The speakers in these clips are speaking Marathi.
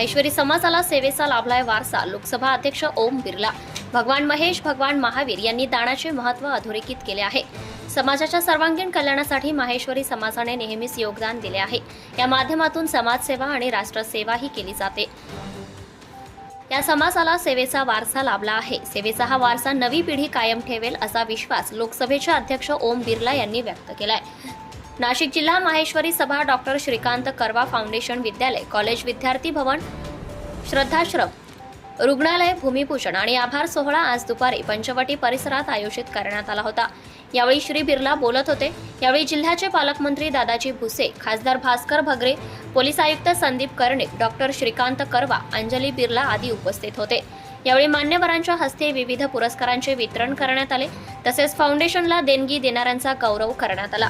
माहेश्वरी समाजाला सेवेचा लाभलाय वारसा. लोकसभा अध्यक्ष ओम बिर्ला. भगवान महेश भगवान महावीर यांनी दानाचे महत्त्व अधोरेखित केले आहे. समाजाच्या सर्वांगीण कल्याणासाठी माहेश्वरी समाजाने नेहमीच योगदान दिले आहे. या माध्यमातून समाजसेवा आणि राष्ट्रसेवाही केली जाते. या समाजाला सेवेचा वारसा लाभला आहे. सेवेचा हा वारसा नवी पिढी कायम ठेवेल असा विश्वास लोकसभेचे अध्यक्ष ओम बिर्ला यांनी व्यक्त केलाय. नाशिक जिल्हा माहेश्वरी सभा डॉक्टर श्रीकांत करवा फाउंडेशन विद्यालय कॉलेज विद्यार्थी भवन श्रद्धाश्रम रुग्णालय भूमिपूजन आणि आभार सोहळा आज दुपारी पंचवटी परिसरात आयोजित करण्यात आला होता. यावेळी श्री बिर्ला बोलत होते. यावेळी जिल्ह्याचे पालकमंत्री दादाजी भुसे खासदार भास्कर भगरे पोलीस आयुक्त संदीप कर्णिक डॉक्टर श्रीकांत करवा अंजली बिर्ला आदी उपस्थित होते. यावेळी मान्यवरांच्या हस्ते विविध पुरस्कारांचे वितरण करण्यात आले. तसेच फाउंडेशनला देणगी देणाऱ्यांचा गौरव करण्यात आला.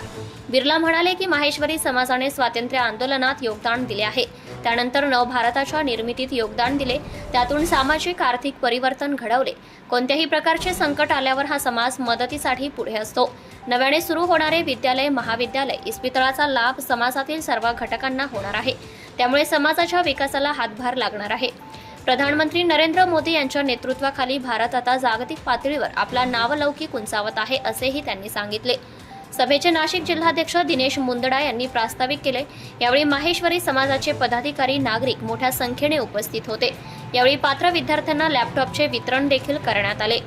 बिर्ला म्हणाले की माहेश्वरी समाजाने स्वातंत्र्य आंदोलनात योगदान दिले आहे. त्यानंतर नवभारताच्या निर्मितीत योगदान दिले. त्यातून सामाजिक आर्थिक परिवर्तन घडवले. कोणत्याही प्रकारचे संकट आल्यावर हा समाज मदतीसाठी पुढे असतो. नव्याने सुरू होणारे विद्यालय महाविद्यालय इस्पितळाचा लाभ समाजातील सर्व घटकांना होणार आहे. त्यामुळे समाजाच्या विकासाला हातभार लागणार आहे. प्रधानमंत्री नरेंद्र मोदी यांच्या नेतृत्वाखाली भारत आता जागतिक पातळीवर आपला नावलौकिक उंचावत आहे असेही त्यांनी सांगितले. सभेचे नाशिक जिल्हाध्यक्ष दिनेश मुंदडा यांनी प्रास्ताविक केले. यावेळी माहेश्वरी समाजाचे पदाधिकारी नागरिक मोठ्या संख्येने उपस्थित होते. यावेळी पात्र विद्यार्थ्यांना लॅपटॉपचे वितरण देखील करण्यात आले.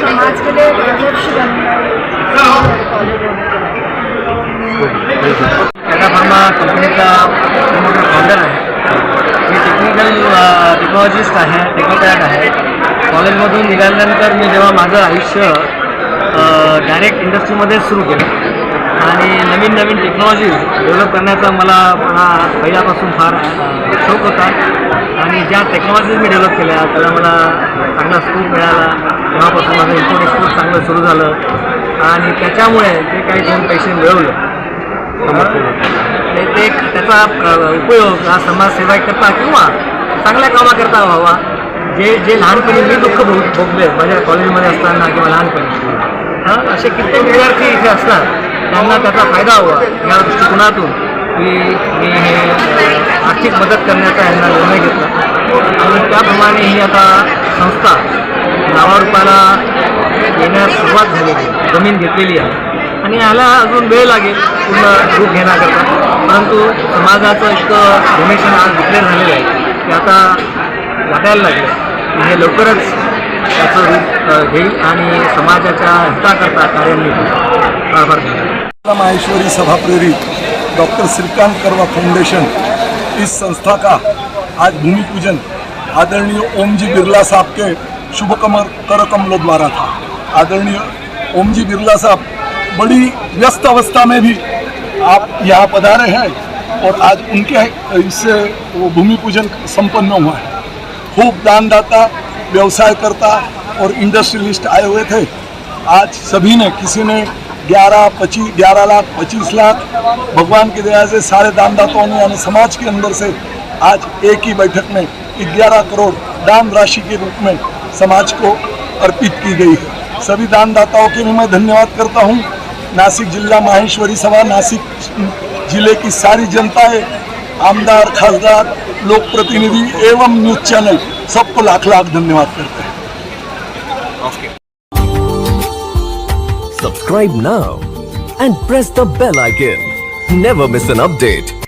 समाज के लिए एक आदर्श बनना कॉलेज टाटा फार्मा कंपनीचा मोठा फाउंडर आहे. मी टेक्निकल टेक्नॉलॉजिस्ट आहे टेक्नोक्रॅट आहे. कॉलेजमधून निघाल्यानंतर मी जेव्हा माझं आयुष्य डायरेक्ट इंडस्ट्रीमध्ये सुरू केलं. आणि नवीन नवीन टेक्नॉलॉजी डेव्हलप करण्याचा मला मला पहिल्यापासून फार शौक होता. आणि ज्या टेक्नॉलॉजीज मी डेव्हलप केल्या त्याला मला चांगला स्कोप मिळाला. तेव्हापासून माझं इम्पोर्ट एक्सपोर्ट चांगलं सुरू झालं. आणि त्याच्यामुळे जे काही दोन पैसे मिळवलं ते ते त्याचा उपयोग हा समाजसेवेकरता किंवा चांगल्या कामाकरता व्हावा. जे जे लहानपणी मी दुःख भोग भोगले माझ्या कॉलेजमध्ये असताना किंवा लहानपणी. हां असे कित्येक विद्यार्थी इथे असतात. त्यांना त्याचा फायदा हवा या दृष्टिकोनातून की मी हे आर्थिक मदत करण्याचा यांना निर्णय घेतला. आणि त्याप्रमाणे ही आता संस्था नावारूपाला येण्यास सुरुवात झालेली आहे जमीन घेतलेली आहे. आणि याला अजून वेळ लागेल पूर्ण रूप घेण्याकरता. परंतु समाजाचं इतकं डोनेशन आज डिक्लेअर झालेलं आहे की आता वाटायला लागलं हे लवकरच त्याचं रूप घेईल आणि समाजाच्या हिताकरता कार्यान्वित आभार माहेश्वरी सभा प्रेरित डॉक्टर श्रीकांत करवा फाउंडेशन इस संस्था का आज भूमि पूजन आदरणीय ओम जी बिरला साहब के शुभ कमर कर कमलों द्वारा था। आदरणीय ओम जी बिरला साहब बड़ी व्यस्त अवस्था में भी आप यहाँ पधारे हैं और आज उनके इससे वो भूमि पूजन संपन्न हुआ है। खूब दानदाता व्यवसाय करता और इंडस्ट्रियलिस्ट आए हुए थे। आज सभी ने, किसी ने 11 पच्चीस ग्यारह लाख, पच्चीस लाख, भगवान की दया से सारे दानदाताओं ने यानी समाज के अंदर से आज एक ही बैठक में 11 करोड़ दान राशि के रूप में समाज को अर्पित की गई है। सभी दानदाताओं के भी मैं धन्यवाद करता हूँ। नासिक जिला माहेश्वरी सभा, नासिक ज़िले की सारी जनता है आमदार, खासदार, लोक प्रतिनिधि एवं न्यूज़ चैनल। सबको लाख लाख धन्यवाद करते हैं Subscribe now and press the bell icon. Never miss an update.